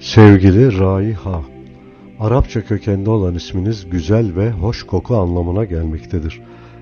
Sevgili Raiha, Arapça kökenli olan isminiz güzel ve hoş koku anlamına gelmektedir.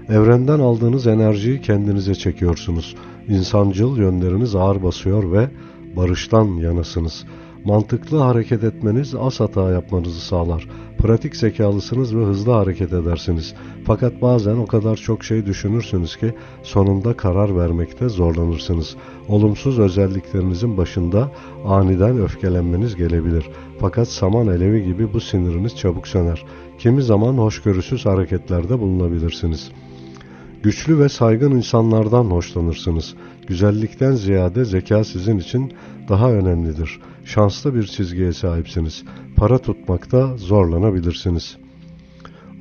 Evrenden aldığınız enerjiyi kendinize çekiyorsunuz. İnsancıl yönleriniz ağır basıyor ve barıştan yanasınız. Mantıklı hareket etmeniz az hata yapmanızı sağlar. Pratik zekalısınız ve hızlı hareket edersiniz. Fakat bazen o kadar çok şey düşünürsünüz ki sonunda karar vermekte zorlanırsınız. Olumsuz özelliklerinizin başında aniden öfkelenmeniz gelebilir. Fakat saman alevi gibi bu siniriniz çabuk söner. Kimi zaman hoşgörüsüz hareketlerde bulunabilirsiniz. Güçlü ve saygın insanlardan hoşlanırsınız. Güzellikten ziyade zeka sizin için daha önemlidir. Şanslı bir çizgiye sahipsiniz. Para tutmakta zorlanabilirsiniz.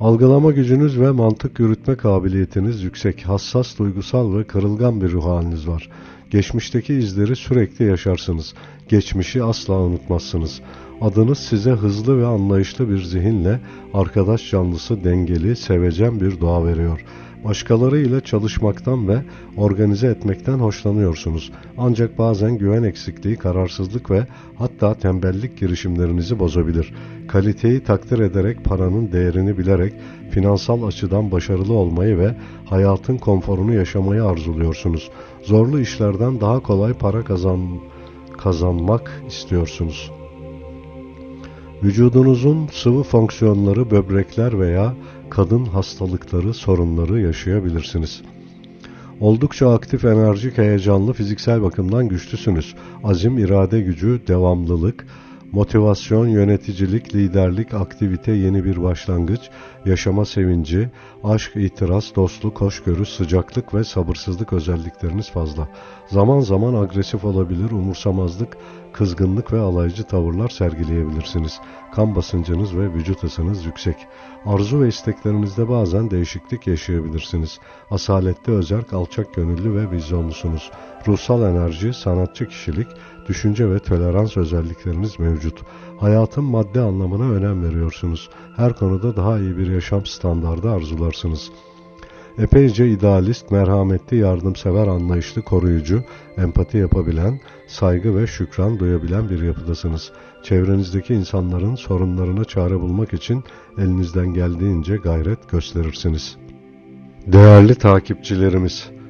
Algılama gücünüz ve mantık yürütme kabiliyetiniz yüksek, hassas, duygusal ve kırılgan bir ruh haliniz var. Geçmişteki izleri sürekli yaşarsınız. Geçmişi asla unutmazsınız. Adınız size hızlı ve anlayışlı bir zihinle arkadaş canlısı dengeli, sevecen bir doğa veriyor. Başkaları ile çalışmaktan ve organize etmekten hoşlanıyorsunuz. Ancak bazen güven eksikliği, kararsızlık ve hatta tembellik girişimlerinizi bozabilir. Kaliteyi takdir ederek, paranın değerini bilerek, finansal açıdan başarılı olmayı ve hayatın konforunu yaşamayı arzuluyorsunuz. Zorlu işlerden daha kolay para kazan kazanmak istiyorsunuz. Vücudunuzun sıvı fonksiyonları, böbrekler veya kadın hastalıkları, sorunları yaşayabilirsiniz. Oldukça aktif, enerjik, heyecanlı, fiziksel bakımdan güçlüsünüz. Azim, irade gücü, devamlılık, motivasyon, yöneticilik, liderlik, aktivite, yeni bir başlangıç, yaşama sevinci, aşk, itiraz, dostluk, hoşgörü, sıcaklık ve sabırsızlık özellikleriniz fazla. Zaman zaman agresif olabilir, umursamazlık, kızgınlık ve alaycı tavırlar sergileyebilirsiniz. Kan basıncınız ve vücut ısınız yüksek. Arzu ve isteklerinizde bazen değişiklik yaşayabilirsiniz. Asalette özerk, alçak gönüllü ve vizyonlusunuz. Ruhsal enerji, sanatçı kişilik, düşünce ve tolerans özellikleriniz mevcut. Hayatın madde anlamına önem veriyorsunuz. Her konuda daha iyi bir yaşam standardı arzularsınız. Epeyce idealist, merhametli, yardımsever, anlayışlı, koruyucu, empati yapabilen, saygı ve şükran duyabilen bir yapıdasınız. Çevrenizdeki insanların sorunlarına çare bulmak için elinizden geldiğince gayret gösterirsiniz. Değerli takipçilerimiz,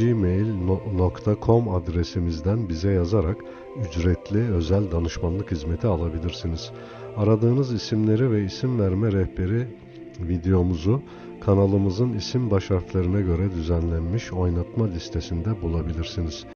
gmail.com adresimizden bize yazarak ücretli özel danışmanlık hizmeti alabilirsiniz. Aradığınız isimleri ve isim verme rehberi videomuzu kanalımızın isim baş harflerine göre düzenlenmiş oynatma listesinde bulabilirsiniz.